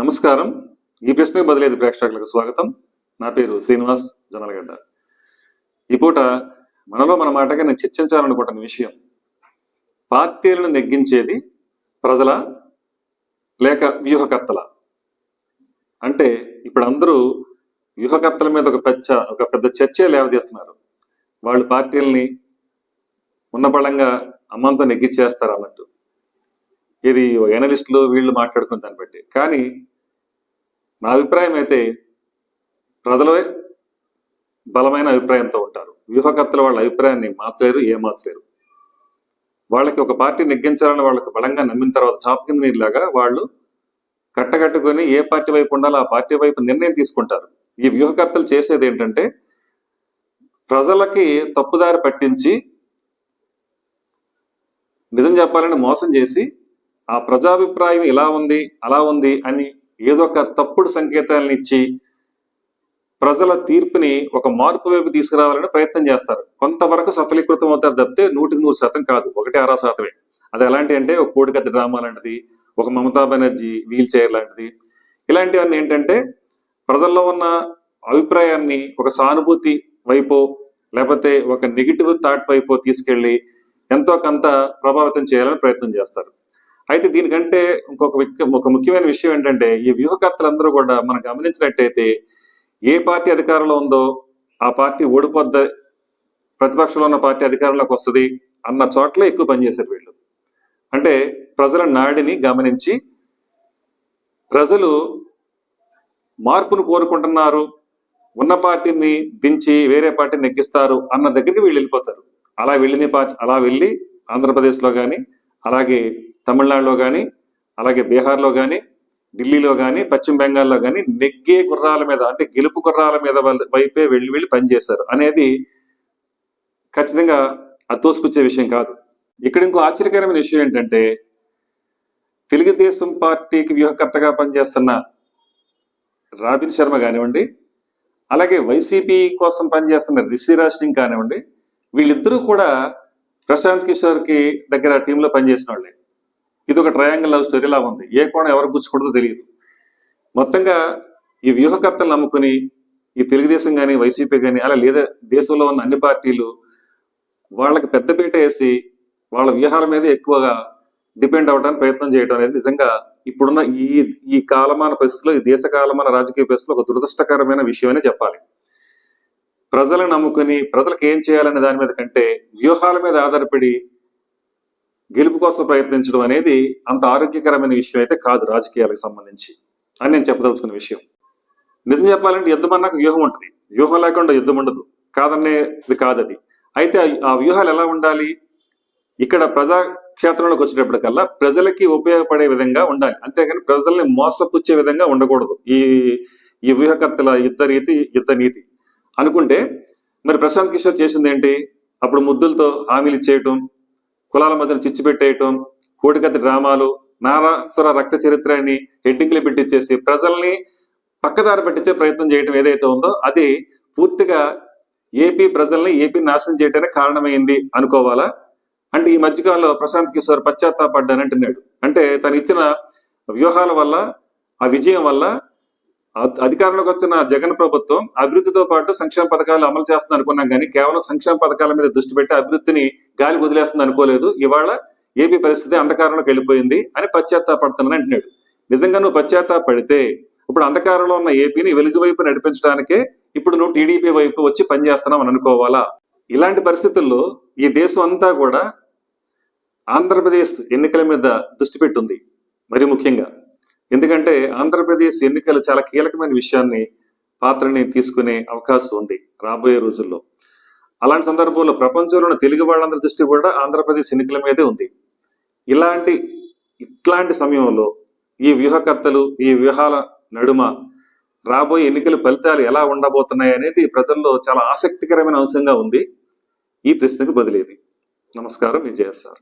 నమస్కారం. ఈ ప్రశ్నకు బదిలేదు ప్రేక్షకులకు స్వాగతం. నా పేరు శ్రీనివాస్ జనలగడ్డ ఈ పూట మనలో మన మాటగా నేను చర్చించాలనుకుంటున్న విషయం పార్టీలను నెగ్గించేది ప్రజల లేక వ్యూహకర్తల? అంటే ఇప్పుడు అందరూ వ్యూహకర్తల మీద ఒక పెద్ద ఒక పెద్ద చర్చే లేవదీస్తున్నారు. వాళ్ళు పార్టీలని ఉన్న బలంగా అమ్మంతో నెగ్గించేస్తారు అన్నట్టు ఇది ఎనలిస్టులు వీళ్ళు మాట్లాడుకున్న దాన్ని బట్టి. కానీ నా అభిప్రాయం అయితే ప్రజలే బలమైన అభిప్రాయంతో ఉంటారు. వ్యూహకర్తలు వాళ్ళ అభిప్రాయాన్ని మార్చలేరు ఏ మార్చలేరు వాళ్ళకి ఒక పార్టీ నెగ్గించాలని వాళ్ళకి బలంగా నమ్మిన తర్వాత చాప కింద నీళ్ళలాగా వాళ్ళు కట్టకట్టుకొని ఏ పార్టీ వైపు ఉండాలో ఆ పార్టీ వైపు నిర్ణయం తీసుకుంటారు. ఈ వ్యూహకర్తలు చేసేది ఏంటంటే ప్రజలకి తప్పుదారి పట్టించి నిజం చెప్పాలని మోసం చేసి ఆ ప్రజాభిప్రాయం ఇలా ఉంది అలా ఉంది అని ఏదో ఒక తప్పుడు సంకేతాలను ఇచ్చి ప్రజల తీర్పుని ఒక మార్పు వైపు తీసుకురావాలని ప్రయత్నం చేస్తారు. కొంతవరకు సఫలీకృతం అవుతారు తప్పితే నూటికి నూరు శాతం కాదు. ఒకటి అరా శాతమే. అది ఎలాంటి అంటే ఒక కోడికత్తి డ్రామా లాంటిది ఒక మమతా బెనర్జీ వీల్ చైర్ లాంటిది. ఇలాంటివన్నీ ఏంటంటే ప్రజల్లో ఉన్న అభిప్రాయాన్ని ఒక సానుభూతి వైపు లేకపోతే ఒక నెగిటివ్ థాట్ వైపు తీసుకెళ్ళి ఎంతో కొంత ప్రభావితం చేయాలని ప్రయత్నం చేస్తారు. అయితే దీనికంటే ఇంకొక ఒక ముఖ్యమైన విషయం ఏంటంటే ఈ వ్యూహకర్తలందరూ కూడా మనం గమనించినట్టయితే ఏ పార్టీ అధికారంలో ఉందో ఆ పార్టీ ఓడిపోద్ద ప్రతిపక్షంలో ఉన్న పార్టీ అధికారంలోకి వస్తుంది అన్న చోట్ల ఎక్కువ పనిచేశారు వీళ్ళు. అంటే ప్రజల నాడిని గమనించి ప్రజలు మార్పును కోరుకుంటున్నారు ఉన్న పార్టీని దించి వేరే పార్టీని నెగ్గిస్తారు అన్న దగ్గరికి వీళ్ళు వెళ్ళిపోతారు. అలా వెళ్ళిన పార్టీ అలా వెళ్ళి ఆంధ్రప్రదేశ్లో కానీ అలాగే తమిళనాడులో కానీ అలాగే బీహార్లో కానీ ఢిల్లీలో కానీ పశ్చిమ బెంగాల్లో కానీ నెగ్గే గుర్రాల మీద అంటే గెలుపు గుర్రాల మీద వైపే వెళ్ళి వెళ్ళి పనిచేశారు అనేది ఖచ్చితంగా అతోసుకొచ్చే విషయం కాదు. ఇక్కడ ఇంకో ఆశ్చర్యకరమైన విషయం ఏంటంటే తెలుగుదేశం పార్టీకి వ్యూహకర్తగా పనిచేస్తున్న రాబిన్ శర్మ కానివ్వండి అలాగే వైసీపీ కోసం పనిచేస్తున్న రిషిరాజ్ సింగ్ కానివ్వండి వీళ్ళిద్దరూ కూడా ప్రశాంత్ కిషోర్కి దగ్గర టీంలో పనిచేసిన వాళ్ళే. ఇది ఒక ట్రయాంగిల్ లవ్ స్టోరీలా ఉంది. ఏ కోణం ఎవరు గుచ్చుకూడదో తెలియదు. మొత్తంగా ఈ వ్యూహకర్తలు నమ్ముకుని ఈ తెలుగుదేశం కానీ వైసీపీ కానీ అలా లేదా దేశంలో ఉన్న అన్ని పార్టీలు వాళ్ళకి పెద్దపీట వేసి వాళ్ళ వ్యూహాల మీద ఎక్కువగా డిపెండ్ అవడానికి ప్రయత్నం చేయడం అనేది నిజంగా ఇప్పుడున్న ఈ ఈ కాలమాన పరిస్థితిలో ఈ దేశ కాలమాన రాజకీయ పరిస్థితిలో ఒక దురదృష్టకరమైన విషయమనే చెప్పాలి. ప్రజలను నమ్ముకుని ప్రజలకు ఏం చేయాలనే దాని మీద కంటే వ్యూహాల మీద ఆధారపడి గెలుపు కోసం ప్రయత్నించడం అనేది అంత ఆరోగ్యకరమైన విషయం అయితే కాదు రాజకీయాలకు సంబంధించి అని నేను చెప్పదలుచుకున్న విషయం. నిజం చెప్పాలంటే యుద్ధం అన్నాక వ్యూహం ఉంటుంది. వ్యూహం లేకుండా యుద్ధం ఉండదు. కాదనేది కాదది. అయితే ఆ- వ్యూహాలు ఎలా ఉండాలి? ఇక్కడ ప్రజా క్షేత్రంలోకి వచ్చేటప్పటికల్లా ప్రజలకి ఉపయోగపడే విధంగా ఉండాలి. అంతేగాని ప్రజల్ని మోసపుచ్చే విధంగా ఉండకూడదు. ఈ ఈ వ్యూహకర్తల యుద్ధ రీతి యుద్ధ నీతి. అనుకుంటే మరి ప్రశాంత్ కిషోర్ చేసింది ఏంటి అప్పుడు ముద్దులతో హామీలు ఇచ్చేయటం కులాల మధ్యన చిచ్చు పెట్టేయటం కోటికత్తి డ్రామాలు నారాసుర రక్త చరిత్ర అని హెడ్డింగ్లు పెట్టించేసి ప్రజల్ని పక్కదారి పెట్టించే ప్రయత్నం చేయటం ఏదైతే ఉందో అది పూర్తిగా ఏపీ ప్రజల్ని ఏపీ నాశనం చేయటానికి కారణమైంది అనుకోవాలా? అంటే ఈ మధ్యకాలంలో ప్రశాంత్ కిషోర్ పశ్చాత్తాపడ్డానంటున్నాడు. అంటే తను ఇచ్చిన వ్యూహాల వల్ల ఆ విజయం వల్ల అధికారంలోకి వచ్చిన జగన్ ప్రభుత్వం అభివృద్ధితో పాటు సంక్షేమ పథకాలు అమలు చేస్తుంది అనుకున్నాం కానీ కేవలం సంక్షేమ పథకాల మీద దృష్టి పెట్టి అభివృద్ధిని గాలి వదిలేస్తుంది అనుకోలేదు. ఇవాళ ఏపీ పరిస్థితి అంధకారంలోకి వెళ్ళిపోయింది అని పశ్చాత్తాపడుతున్నాను అంటున్నాడు. నిజంగా నువ్వు పశ్చాత్తాపడితే ఇప్పుడు అంధకారంలో ఉన్న ఏపీని వెలుగు వైపు నడిపించడానికే ఇప్పుడు నువ్వు టీడీపీ వైపు వచ్చి పనిచేస్తున్నావు అని అనుకోవాలా? ఇలాంటి పరిస్థితుల్లో ఈ దేశం అంతా కూడా ఆంధ్రప్రదేశ్ ఎన్నికల మీద దృష్టి పెట్టుంది. మరి ముఖ్యంగా ఎందుకంటే ఆంధ్రప్రదేశ్ ఎన్నికలు చాలా కీలకమైన విషయాన్ని పాత్రని తీసుకునే అవకాశం ఉంది రాబోయే రోజుల్లో. అలాంటి సందర్భంలో ప్రపంచంలోని తెలుగు వాళ్ళందరి దృష్టి కూడా ఆంధ్రప్రదేశ్ ఎన్నికల మీదే ఉంది. ఇలాంటి ఇట్లాంటి సమయంలో ఈ వ్యూహకర్తలు ఈ వ్యూహాల నడుమ రాబోయే ఎన్నికల ఫలితాలు ఎలా ఉండబోతున్నాయి అనేది ప్రజల్లో చాలా ఆసక్తికరమైన అంశంగా ఉంది. ఈ ప్రశ్నకు బదిలేది నమస్కారం విజయసార్